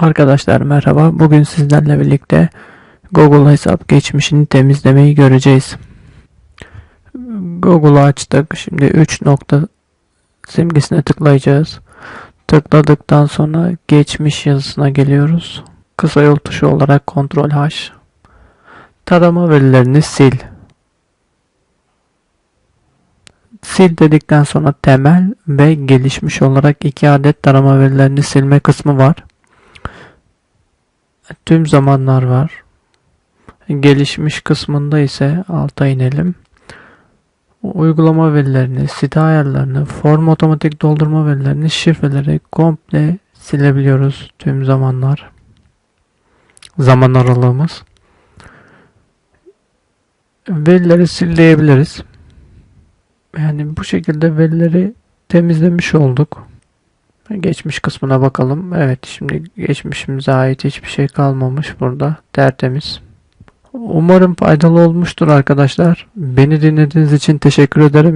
Arkadaşlar merhaba. Bugün sizlerle birlikte Google hesap geçmişini temizlemeyi göreceğiz. Google'u açtık. Şimdi 3 nokta simgesine tıklayacağız. Tıkladıktan sonra geçmiş yazısına geliyoruz. Kısa yol tuşu olarak Ctrl H. Tarama verilerini sil. Sil dedikten sonra temel ve gelişmiş olarak iki adet tarama verilerini silme kısmı var. Tüm zamanlar var. Gelişmiş kısmında ise alta inelim. Uygulama verilerini, site ayarlarını, form otomatik doldurma verilerini, şifreleri komple silebiliyoruz tüm zamanlar. Zaman aralığımız. Verileri sil diyebiliriz. Yani bu şekilde verileri temizlemiş olduk. Geçmiş kısmına bakalım. Evet şimdi geçmişimize ait hiçbir şey kalmamış burada. Tertemiz. Umarım faydalı olmuştur arkadaşlar. Beni dinlediğiniz için teşekkür ederim.